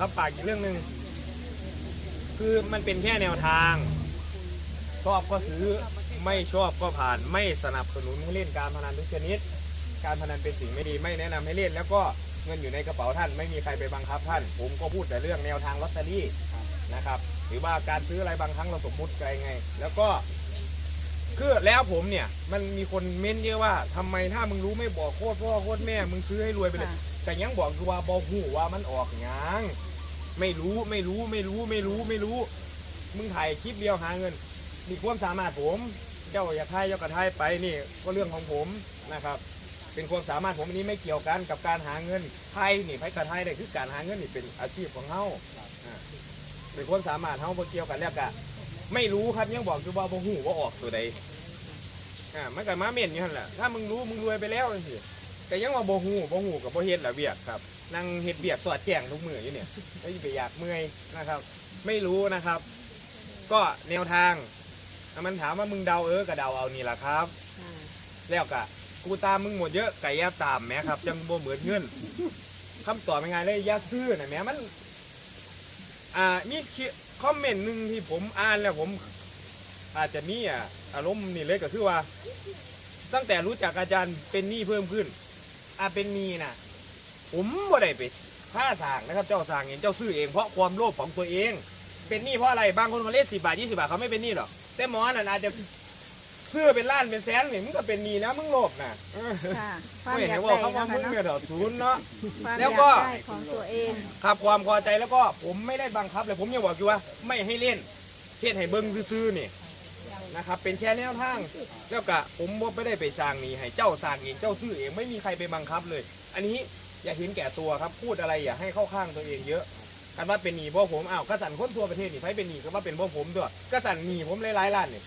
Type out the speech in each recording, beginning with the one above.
รับปากอีกเรื่องหนึ่งคือมันเป็นแค่แนวทางชอบก็ซื้อไม่ชอบก็ผ่านไม่สนับสนุนให้เล่นการพนันทุกชนิด การพนันเป็นสิ่งไม่ดีไม่แนะนำให้เล่น แล้วก็เงินอยู่ในกระเป๋าท่าน ไม่มีใครไปบังคับท่าน ผมก็พูดแต่เรื่องแนวทางลอตเตอรี่นะครับหรือว่าการซื้ออะไรบางครั้งเราสมมุติไกลไง แล้วก็คือแล้วผมเนี่ยมันมีคนเม้นเยอะว่าทำไมถ้ามึงรู้ไม่บอกโคตรพ่อโคตรแม่ มึงซื้อให้รวยไปเลย แต่ยังบอกคือว่าบอหูว่ามันออกหยังไม่รู้ไม่รู้ไม่รู้ไม่รู้ไม่รู้ มึงถ่ายคลิปเดียวหาเงิน มีความสามารถผม เจ้าอย่าทายเจ้ากระทายไปนี่ก็เรื่องของผมนะครับ เป็นความสามารถผมอันนี้ไม่เกี่ยวกันกับการหาเงินไทยนี่ไผกระทายได้คือการหาเงินนี่เป็นอาชีพของเฮาอ่าเป็นความสามารถเฮาบ่เกี่ยวกันแล้วก็ไม่รู้ครับยังบอกคือว่าบ่ฮู้ว่าออกตัวใดอ่ามันก็มาเม่นอยู่หั่นแหละถ้ามึงรู้มึงรวยไปแล้วจังซี่ ก็ยังว่าบ่ฮู้บ่ฮู้กับบ่เฮ็ดละเวียกครับนั่งเฮ็ดเวียกสอดแจงทุกมืออยู่เนี่ยแล้วสิไปอยากเมื่อยนะครับ ไม่รู้นะครับ ก็แนวทางถ้ามันถามว่ามึงเดาเออก็เดาเอานี่แหละครับ ค่ะแล้วก็กูตามมึงหมดเยอะไก่ย่าตามแหมครับจังบ่เหมือนเงินคำตอบเป็นไงเลยอย่าซื้อนะแหมมันอ่ามีคอมเมนต์หนึ่งที่ผมอ่านแล้วผม อาจจะมีอะอารมณ์นี่เลยก็คือว่า ตั้งแต่รู้จักอาจารย์เป็นหนี้เพิ่มขึ้น อ่าเป็นหนี้น่ะ ผมบ่ได้ไปค่าสร้างนะครับเจ้าสร้างเองเจ้าซื้อเองเพราะความโลภของตัวเอง เป็นหนี้เพราะอะไรบางคนเขาเล่นสิบาทยี่สิบาทเขาไม่เป็นหนี้หรอกแต่หมอน่ะอาจจะซื้อเป็นล้านเป็นแสนนี่มึงก็เป็นหนี้นะมึงโลภนะเออค่ะความไม่อเห็ยานกว่าได้เขาว่าเนาะมึค่ะงเนาะเนี่ยเถอะศูนย์เนาะ ความแล้อวยากก็ ได้ของตัวเอง ครับความพอใจแล้วก็ผมไม่ได้บังคับเลยผมยังบอกอยู่ว่าไม่ให้เล่นเทศให้เบิ้งซื่อๆนี่ นะครับเป็นแค่แนวทางแล้วก็ผมบ่ไม่ได้ไปสร้างหนี้ให้เจ้าสร้างเองเจ้าซื้อเองไม่มีใครไปบังคับเลย อันนี้อย่าเห็นแก่ตัวครับพูดอะไรอย่าให้เข้าข้างตัวเองเยอะกันว่าเป็นหนี้เพราะผมอ้าวกระสันคนทั่วประเทศนี่ไผเป็นหนี้ก็ว่าเป็นเพราะผมด้วยกระสันหนี้ผมหลายๆล้านเนี่ย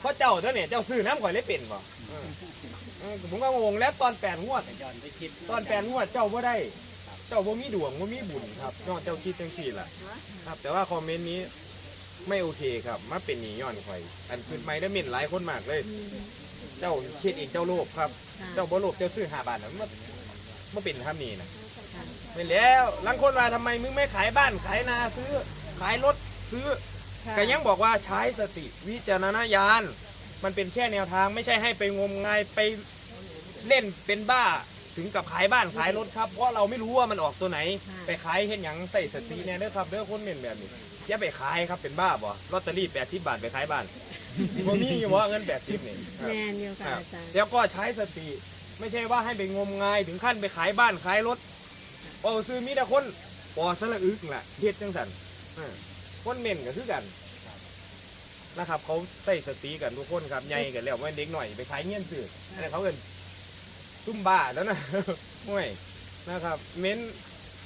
เพราะเจ้าเจ้าเนี่ยเจ้าซื้อน้ำข่อยเลยเป็นบ่เออผมก็งงแล้วตอนแปดงวดตอนแปลนงวดเจ้าบ่ได้ เจ้าบ่มีดวงบ่มีบุญครับนอกเจ้าคิดจังซี่ล่ะครับ แต่ว่าคอมเมนต์นี้ ไม่โอเคครับมาเป็นหนีย้อนข่อย อันขึ้นไม่ได้เหม็นหลายคนมากเลย เจ้าคิดเองเจ้าโลภครับค่ะเจ้าบ่โลภเจ้าซื้อหาบาทนะมันมันเป็นทำนี่นะไม่แล้วลังคนว่าทำไมมึงไม่ขายบ้านขายนาซื้อ ขายรถซื้อค่ะก็ยังบอกว่าใช้สติวิจารณญาณมันเป็นแค่แนวทางไม่ใช่ให้ไปงมงายไปเล่นเป็นบ้าถึงกับขายบ้านขายรถครับเพราะเราไม่รู้ว่ามันออกตัวไหน ไปขายเห็นอย่างใส่สติเนี่ยเด้อครับเด้อคนเม่นแบบนี้ อย่าไปขายครับเป็นบ้าบ่ลอตเตอรี่แปดสิบบาทไปขายบ้านบ่มีอยู่ว่าเงินแปดสิบนี่ครับแมนอยู่คค่ะรับอาจารย์แล้วก็ใช้สติ ไม่ใช่ว่าให้ไปงมงายถึงขั้นไปขายบ้านขายรถโอ้ซื้อมีแต่คนปอสละอึกแหละเฮ็ดจังสันเออคนเม่นก็คือกันนะครับเขาใส่สติกันทุกคนครับใหญ่กันแล้วว่าเด็กหน่อยไปขายเงี้ยนสื่อแต่เขาเอินซุ่มบ้าแล้วนะห่วยนะครับ เม้น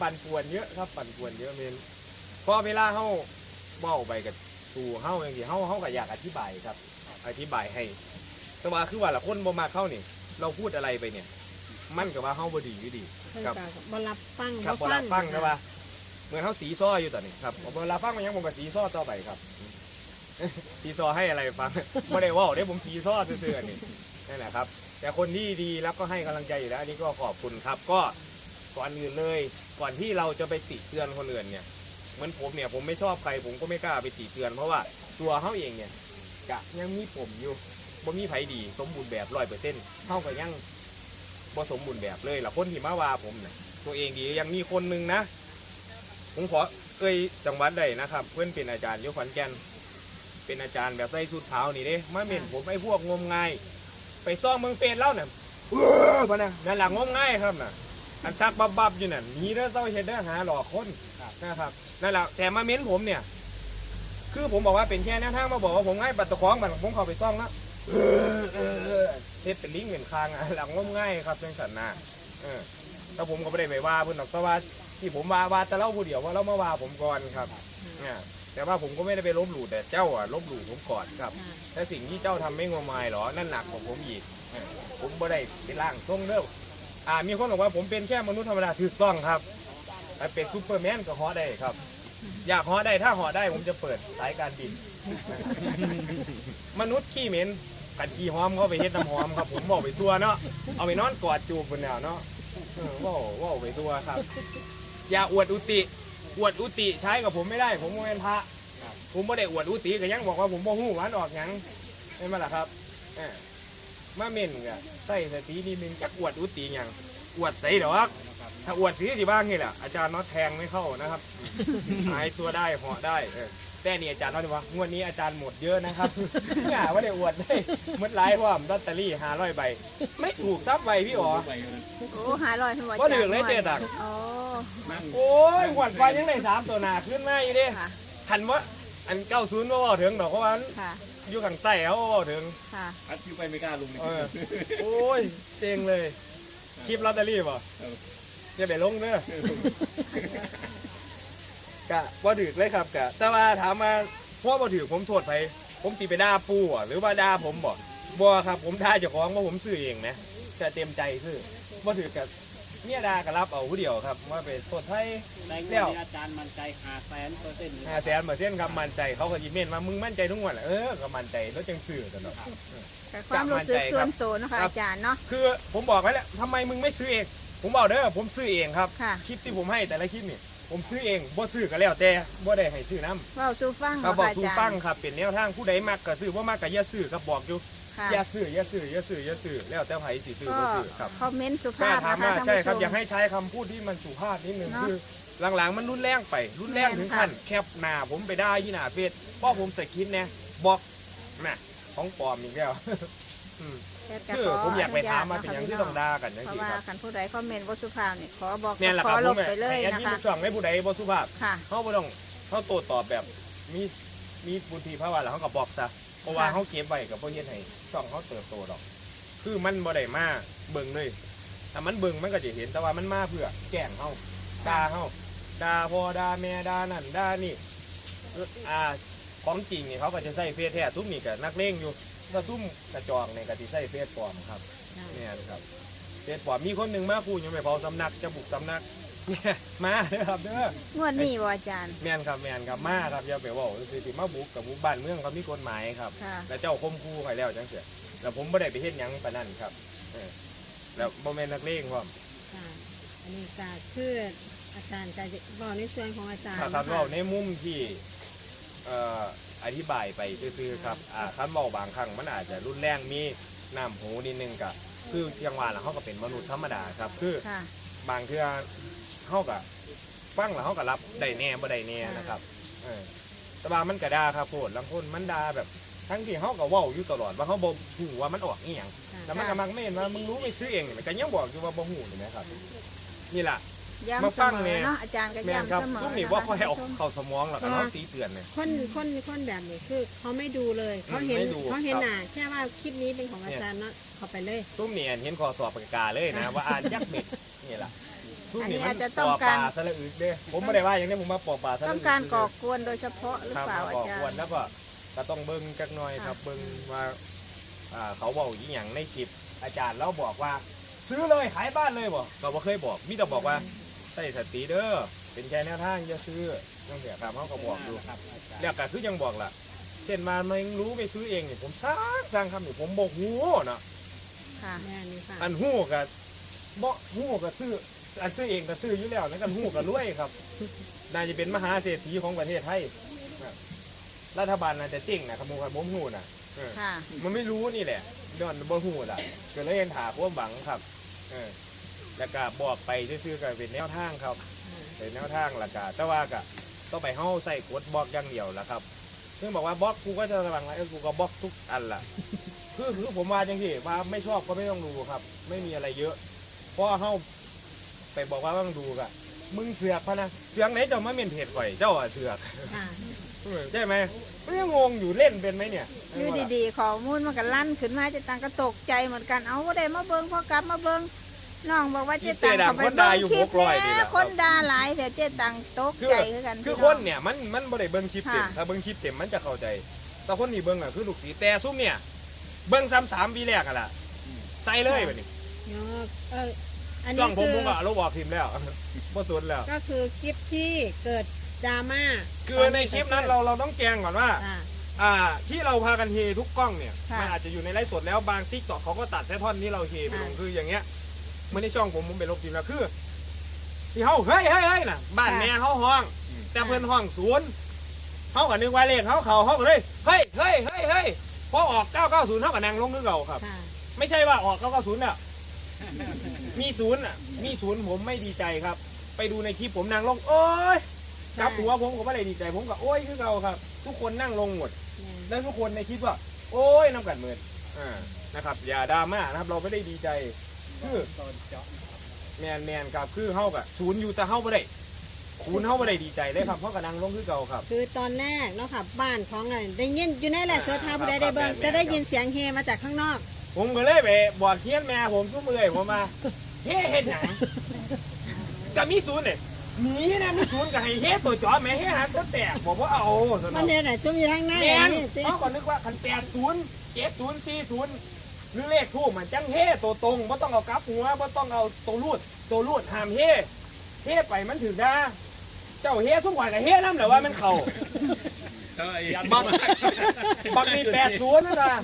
ปั่นป่วนเยอะครับ ปั่นป่วนเยอะเม้น พอเวลาเขาเบ้าไปกับสู่เฮาอย่างที่เฮาเฮาก็อยากอธิบายครับ อธิบายให้ แต่ว่าคือว่าละคนบ่มาเข้านี่ เราพูดอะไรไปเนี่ย มันกับว่าเฮาบ่ดีอยู่ดี เพิ่นครับ ก็บ่รับฟังครับเวลาฟังใช่ปะเหมือนเขาสีซ้ออยู่ตอนนี้ครับเวลาฟังมันยังผมกับสีซ้อต่อไปครับ สีซ้อให้อะไรฟังไม่ได้เว่าได้ผมสีซ้อซื่อๆนี่นั่นแหละครับ แต่คนที่ดีแล้วก็ให้กำลังใจอยู่แล้วอันนี้ก็ขอบคุณครับ ก็ก่อนอื่นเลย ก่อนที่เราจะไปติเตือนคนอื่นเนี่ย เหมือนผมเนี่ยผมไม่ชอบใครผมก็ไม่กล้าไปติเตือน เพราะว่าตัวเขาเองเนี่ยกะยังมีผมอยู่บ่มีไผดีสมบูรณ์แบบร้อยเปอร์เซ็นต์เท่ากับยังบ่สมบูรณ์แบบเลยล่ะคนที่มาว่าผมเนี่ยตัวเองดียังมีคนหนึงนะ ผมขอเอ่ยจังหวัดใดนะครับ เพื่อนเป็นอาจารย์อยขอนแก่นเป็นอาจารย์แบบใส่สูทขาวนี่เด้มาเม่นผมไอ้พวกงมงายไปซ่องเมืองเฟนเล่าเนี่ยเออพะนะนั่นแหละงมงายครับน่ะอันซักบับบับอยู่นั่นหนีเด้อเจ้าเห็ดเด้อหาหลอกคน นะครับนั่นแหละแต่มาเม้นผมเนี่ย คือผมบอกว่าเป็นแค่แนวทางมาบอกว่าผมง่ายปัดตะคองมันผมเข้าไปซ่องแล้วเออเป็นลิงเหมือนคางอะหลังงมง่ายครับเรื่องสันนาเออแล้วผมก็ไม่ได้ไปว่าเพิ่นหรอกแต่ว่าที่ผมว่าว่าแต่เล่าผู้เดียวว่าเรามาว่าผมก่อนครับเนี่ยแต่ว่าผมก็ไม่ได้ไปลบหลู่แต่เจ้าอะลบหลู่ผมก่อนครับแต่สิ่งที่เจ้าทำไม่งมงายหรอนั่นหนักกว่าผมอีกผมบ่ได้เป็นร่างทรงเด้ออ่ามีคนบอกว่าผมเป็นแค่มนุษย์ธรรมดาถูกต้องครับ แต่เป็นซูเปอร์แมนก็เหอได้ครับ อยากเหอได้ถ้าเหอได้ผมจะเปิดสายการบิน มนุษย์ขี้เหม็นกัดขี้หอมเขาไปเฮ็ดน้ำหอมครับ ผมบอกไปตัวเนาะเอาไปนอนกอดจูบบนแนวเนาะเออว่าว่าไปตัวครับ อย่าอวดอุติ อวดอุติใช้กับผมไม่ได้ ผมบ่เป็นพระผมไม่ได้อวดอุติก็ยังบอกว่าผมบ่ฮู้หวานออกหยังเห็นไหมล่ะครับเอ้อมาเม่นก็ใส่สตินิดนึงจักอวดอุติหยังอวดใส่ดอก ถ้าอวดสีสิบ้างนี่แหละอาจารย์น็อตแทงไม่เข้านะครับ หายตัวได้เหาะได้เออแต่นี่อาจารย์น็อตว่างวดนี้อาจารย์หมดเยอะนะครับ เนี่ยว่าได้อวดได้หมดหลายเพราะว่าลอตเตอรี่ห้าร้อยใบ ไม่ถูกซับใบพี่อ๋อโอ้หาลอยทั้งหมดบ่ถึงเลยเจ๊ตังโอ้โอ้ยหวัดไฟยังได้สามตัวหนาขึ้นมาอยู่เดิค่ะหันว่าอันเก้าศูนย์ว่าถึงดอกเพราะว่ามันค่ะอยู่ข้างใต้เขาว่าถึงค่ะอัดคิวไปไม่กล้าลุงเลยเออโอ้ยเซ็งเลยคลิปลอตเตอรี่ป่ะ จะไปลงเด้อกะบ่ถือเลยครับกะแต่ว่าถามมาเพราะบ่ถือผมโทษไปผมตีไปด่าปูอะหรือว่าด่าผมบ่บ่ครับ ผมด่าเจ้าของว่าผมซื้อเองนะจะเต็มใจซื้อบ่ถือกับเนี่ยด่าก็รับเอาผู้เดียวครับว่าไปโทษไทยในงวดนี้อาจารย์มั่นใจหาแสนเปอร์เซ็นต์ห้าแสนเปอร์เซ็นต์ครับมั่นใจเขาก็ยิ้มเม่นมามึงมั่นใจทุกวันแหละเออก็มั่นใจแล้วจังซื้อกันเนาะแต่ความรู้สึกส่วนตัวเนาะคะครับอาจารย์เนาะคือผมบอกไว้แล้วทำไมมึงไม่ซื้อเอง ผมบอกเด้อผมซื้อเองครับ ค่ะ คลิปที่ผมให้แต่ละคลิปนี่ ผมซื้อเองบ่ซื้อก็แล้วแต่บ่ได้ให้ซื้อน้ำเว้าสู่ฟังครับเนาะบอกค่ะอาถูกจารฟังย์ครับเป็นแนวทางผู้ใดมักก็ซื้อบ่มักก็อย่าซื้อครับบอกอยู่ค่ะอย่าซื้ออย่าซื้ออย่าซื้ออย่าซื้อแล้วแต่ไผสิซื้อก็บ่ซื้อครับคอมเมนต์สุแค่ภาพถามนะคะว่าท่านใช่ผู้ครับชอยากมให้ใช้คำพูดที่มันสุภาพนิดนึงเนอะคือหลังๆมันรุนแรงไปรุนแรงถึงขั้นแคปหน้าผมไปได้ที่หน้าเฟซเพราะผมใส่คลิปเนี่ยบอกน่ะของปลอมอีกแล้ว อืม แค่คือขผมอยากไปถามมาญเป็นตอย่างที่นะคะต้องด่ากันจังเพราะซี่ว่าครับคันผู้ใดคอมเมนต์บ่สุภาพนี่ขอบอกเนี่ยแหละขคอรับลผบมไปเลยแอดนะมินคะทุกช่องให้ผู้ใดบ่สุภาพค่ะเขาบ่ต้องเขาโต้ตอบแบบมีมีบุญทีภาวะแล้วเขาก็บอกซะเพราะว่าค่ะเขาเก็บไว้กับบ่เฮ็ดให้ช่องเขาเติบโตดอก คือมันบ่ได้มาเบิ่งเลยถ้ามันเบิ่งมันก็จะเห็นแต่ว่ามันมาเพื่อแกล้งเฮาด่าเฮาด่าพ่อด่าแม่ด่านั่นด่านี่เอ่ออ่าของจริงนี่เขาก็จะใส่เฟซแท้ซุ่มนี่ก็นักเลงอยู่ ถ้าซุ่มกระจอกนี่ก็สิใส่เฟซปลอมครับเนี่ยนะครับเฟซปลอมมีคนหนึงมาพูดยังไม่พอสำนักจะบุกสำนักเนี่ยมาเด้อครับเด้องวดนี้บ่อาจารย์ แมนครับแมนครับมาครับอย่าไปเว่าคือที่มาบุกกับบุกบ้านเมืองเขามีกฎหมายครับ ค่ะ แล้วเจ้าคมคู่ใครแล้วจังเสียแล้วผมไม่ได้ไปเฮ็ดหยังปานนั้นครับเออแล้วบ่แม่นนักเลงพร้อมค่ะอันนี้ก็คืออาจารย์จะบอกในส่วนของอาจารย์ถ้าครับนะะเว้าในมุมที่เอ่อ อธิบายไปซื่อๆครับอ่าคันเว้าบางครั้งมันอาจจะรุนแรงมีน้ำหูนิดนึงก็คือเพียงว่าล่ะเขาก็เป็นมนุษย์ธรรมดาครับ คือค่ะ บางเทื่อเขาก็ฟังแล้วเขาก็รับได้แน่บ่ได้แน่นะครับเออแต่ว่ามันก็ด่าครับโพดลังคนมันด่าแบบทั้งที่เขาก็เว้าอยู่ตลอดว่าเขาบ่ฮู้ว่ามันออกอีหยังแต่มันก็มักไม่เห็นว่ามึงรู้ไปซื้อเองนี่มันก็ยังบอกอยู่ว่าบ่ฮู้นี่แหมครับ นี่ล่ะมา ย้ำเสฟังมอเนี่ยเนาะอาจารย์ก็แม่นคย้ำรับเสมอซุ่มนี่นะบ่คะค่อยเอาท่านผู้ชม เข้าสมองหรอกครับเขาตีเตือนเนี่ย คนคนคนแบบนี้คือเขาไม่ดูเลยเขาเห็นไม่ดูเขาเห็นครับน่ะแค่ว่าคลิปนี้เป็นของอาจารย์เนาะเขาไปเลย ซุ่มนี่เห็นคอสอบปากกาเลยนะ ว่าอ่านยักษ์เม็ดนี่ล่ะซุ่มอันนี้นี่มัอาจนจะปต้องอปการ ลาสระอึกเด้ผมไม่ได้ว่าอย่างนี้ผมมาปอปลาสระต้อึอกงการก่อกวนโดยเฉพาะหรือครับเปล่ามาอาก่อจากวนรย์ แล้วก็ก็ต้องเบิ่งจักหน่อยครับค่ะเบิ่งว่าอ่าเขาบอกอีหยังในคลิปอาจารย์เราบอกว่า ซื้อเลยขายบ้านเลยบ่ก็บ่เคยบอกมีแต่บอกว่า ใส่สติเด้อเป็นแค่แนวทางอย่าซื้อจังเสียครับเขาก็บอกอยู่ครับอาจารย์แล้วก็คือยังบอกล่ะเช่นมามันรู้ไปซื้อเองเนี่ยผมสร้างสร้างคำนี่ผมบอกหูเนาะค่ะแม่นี่ค่ะอันหูกับบอกหูกับซื้ออันซื้อเองก็ซื้ออยู่แล้วนั่นกันหูกับรวยครับน่าจะเป็นมหาเศรษฐีของประเทศไทยครับรัฐบาลน่าจะเจ๊งนะครับมุขผมหูน่ะเออค่ะ มันไม่รู้นี่แหละย้อนบ่หูล่ะก็เลยเห็นถาความหวังครับ เออ แล้วก็บอกไปซื่อๆก็เป็นแนวทางครับเป็นแนวทางละกะแต่ว่าก็ต้องไปเฮาใส่กดบล็อกอย่างเดียวละครับ ซึ่งบอกว่าบล็อกกูก็จะระวังแล้วกูก็บล็อกทุกอันละคือคือผมว่าจังที่ว่าไม่ชอบก็ไม่ต้องดูครับ ไม่มีอะไรเยอะเพราะเฮาไปบอกว่าต้องดูกะมึงเสือกพะนะเสือกไหนเจ้ามาเมียนเพจข่อยเจ้าอะเสือกค่ะเออใช่ไหมไม่งงอยู่เล่นเป็นไหมเนี่ยอยู่ดีๆข้อมูลมันก็ลั่นขึ้นมาเจะตังก็ตกใจเหมือนกันเอาบ่ได้มาเบิ่งพอกลับมาเบิ่ง น้องบอกว่าเจ๊ตังเขาไปเบิ่งคลิปแล้วคนด่าหลายแต่เจ๊ตังตกคือใจคือกันคือพี่คน้อนงเนี่ยมันมันบ่ได้เบิ่งคลิปเต็มค่ะถ้าเบิ่งคลิปเต็มมันจะเข้าใจ แต่คนที่เบิ่งอะคือลูกศิษย์แต่ซุ่มเนี่ยเบิ่งซ้ำสามวีแรกอะล่ะใส่เลยแบบนี้เนาะเอออันจ้นี้องผมคือผมก็เอาลบออกพิมพ์แล้วบ่สนแล้ว ก็คือคลิปที่เกิดดราม่าคือในคลิปนั้นเราเราต้องแจ้งก่อนว่าค่ะอ่าที่เราพากันเฮทุกกล้องเนี่ยค่ะมันอาจจะอยู่ในไลฟ์สดแล้วบางทิกตอกเขาก็ตัดแค่ท่อนที่เราเฮไปลงค่ะคืออย่างเงี้ย เมื่อในช่องผมผมไปลบพิมพ์แล้วคือที่เฮาเฮ้ยเฮ้ยเฮ้ยน่ะบ้านแม่เฮาห้องแต่เพิ่นห้องศูนย์เฮาก็นึกว่าเลขเฮาเขาเฮาก็เลยเฮ้ยเฮ้ยเฮ้ยเฮ้ยพอออก 990เฮาก็นั่งลงคือเก่าครับ ค่ะ ไม่ใช่ว่าออก990น่ะมีศูนย์อะมีศูนย์ผมไม่ดีใจครับ ไปดูในคลิปผมนั่งลงโอ้ยใช่จับหัวผมก็ไม่ได้ดีใจผมก็โอ้ยคือเก่าครับ ทุกคนนั่งลงหมด แล้วทุกคนในคลิปว่า โอ้ยน้ำกัดเมือนอ่านะครับ อย่าดราม่านะครับ เราไม่ได้ดีใจ คือตอนเจาะแมนแมนครับคือเฮากับศูนย์อยู่แต่เฮาไม่ได้ศูนย์เฮาไม่ได้ดีใจเลยครับเพราะกำลังลงคือเก่าครับ คือตอนแรกเนาะค่ะบ้านของอะไรได้ยินอยู่ในแหละอ่าโซทาผู้ใดได้เบิ่งครับจะได้ยินเสียงเฮมาจากข้างนอก ผมก็เลยไปบอกเทียนแม่ผมซุ้มเลยผมมาเฮ้เฮ็ดหยังก็มีศูนย์เนี่ยหนีนะมีศูนย์ก็ให้เฮ็ดตัวจอแม่เฮ็ดหาสแตกบอกว่าเอาสมันนเนี่ยไหนซุ่มอยู่ทางหน้าแมนนี่ติเขาก็นึกว่าคันแปดศูนย์เจ็ดศูนย์สี่ศูนย์ หรือเลขทูบมันจังเฮ่ตัวตรงบ่ต้องเอากลับหัวบ่ต้องเอาตัวรูดตัวรูดห้ามเฮ่เฮ่ไปมันถึงนะเจ้าเฮ่ทุกวันกับเฮ่น้ำเหรอว่ามันเข่าบักบักมีแปดศูนย์นะนะ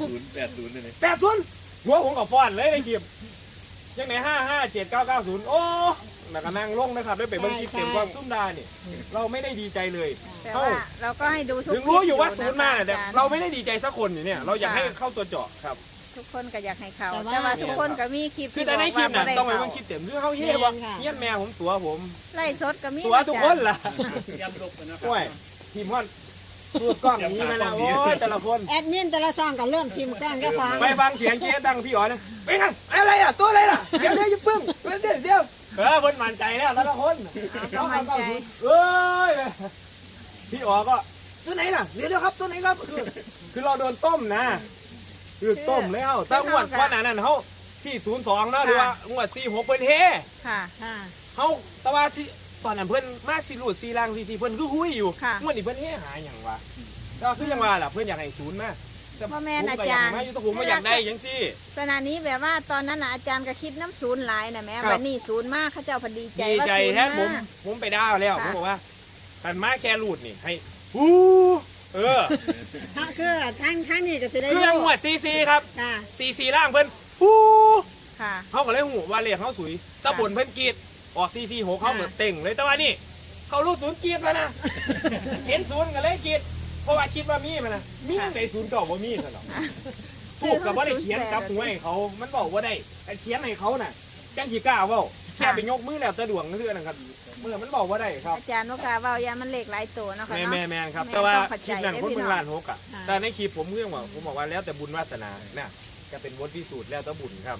ศูนย์แปดศูนย์เลยแปดศูนย์หัวผมกับฟอนเลยในคลิปยังไหนห้าห้าเจ็ดเก้าเก้าศูนย์โอ้แล้วก็นั่งลงนะครับได้ไปเบิ่งคลิปเต็มความซุ่มดานี่เราไม่ได้ดีใจเลยแต่ว่าเราก็ให้ดูทุกถึงรู้อยู่ว่าคลิปศูนย์มาเนี่ยแต่ะคะเราไม่ได้ดีใจสักคนอยู่เนี่ยเราอยากให้เข้าตัวเจาะครับ ทุกคนก็อยากให้เขาแต่ว่าแต่ว่าทุกคนก็มีคลิปคือที่แต่ในบคลิอกปว่าน่ะบ่ได้ต้องไปเขาเบิ่งคลิปเต็มคือเขาเฮียว่าแม่นค่ะเฮียแม่ผมตัวผมไล่สดก็มีตัวทุกคนล่ะยำลบกันนะครัโอ้ยทีมว่าตัวกล้องหนี้มาแล้วโอ้ยแต่ละคนแอดมินแต่ละซองก็เริ่มชิมกล้องก็ฟังไปฟังเสียงเจ๊ดังพี่อ๋อนะไปกันอะไรอะตัวอะไรล่ะเดี๋ยวเดี๋ยวอย่าเพิ่งเดี๋ยวเดี๋ยวเดี๋ยวเออเพิ่นมั่นใจแล้วแต่ละคนต้องมั่นใจเอ้ยพี่อ๋อก็ตัวไหนล่ะเดี๋ยวเดี๋ยวครับตัวไหนครับคือคือเราโดนต้มนะ คือต้มแล้วแต่งวดวันนั้นเขาที่ศูนย์สองนะหรือว่างวดสี่หกเพิ่นเฮค่ะค่ะเขาแต่ว่าที่ตอนนั้นเพื่อนมาสิรูดสีลังสีสีเพื่อนคือหุ้ยอยู่ค่ะเมื่อนี่เพื่อนเฮ้หาอย่างวะก็คือยังว่าล่ะเพื่อนอยากให้ศูนย์มาแต่พ่อแม่นผอาก็จารย์กให้มาอยู่แตัวผมไม่อยากได้อยังซี่ขณะนี้แบบว่าตอนนั้นน่ะอาจารย์ก็คิดน้ำศูนย์หลายนะแม่ครับวันนี้ศูนย์มากเขาเจ้าพอดีใจดีว่าใจศูนย์แท้ผมมากผมไปด้าวแล้วผค่ะมบอกว่าขันมาแค่รูดนี่ให้ฮู้ เออถ้าคือทั้งทั้งนี้ก็จะได้คือยังหวดซีซีครับค่ะซีซีล่างเพื่อนฮู้ค่ะเขาก็เลยหูว่าเรียกเขาสุยตะบนเพื่อนกรีดออกซีซีหกเขาเหมือนเต่งเลยแต่ว่านี่เขารู้ศูนย์กรีดแล้วนะเห็นศูนย์กันเลยกรีดเพราะว่าคิดว่ามีมันนะมีในศูนย์เก่าว่ามีซะหรอกสูบกับว่าได้เขียนกับหัวให้เขามันบอกว่าได้แต่เขียนให้เขาน่ะจังกี่กล้าเว่าแค่ไปยกมือแล้วจะดวงคือนะครับ เมื่อมันบอกว่าได้ครับ อาจารย์นุกาเว่ายามันเหล็กหลายตัวเนาะค่ะแม่เนาะ แม่แม่ครับ แม่แต่ว่าต้องเข้าคใจลิปนั้นเด้อคนพี่เพิ่งน้องล้านหกอะค่ะแต่ในคลิปผมเรื่องว่าผมบอกว่าแล้วแต่บุญวาสนาน่ะก็เป็นบทพิสูจน์แล้วแต่บุญครับ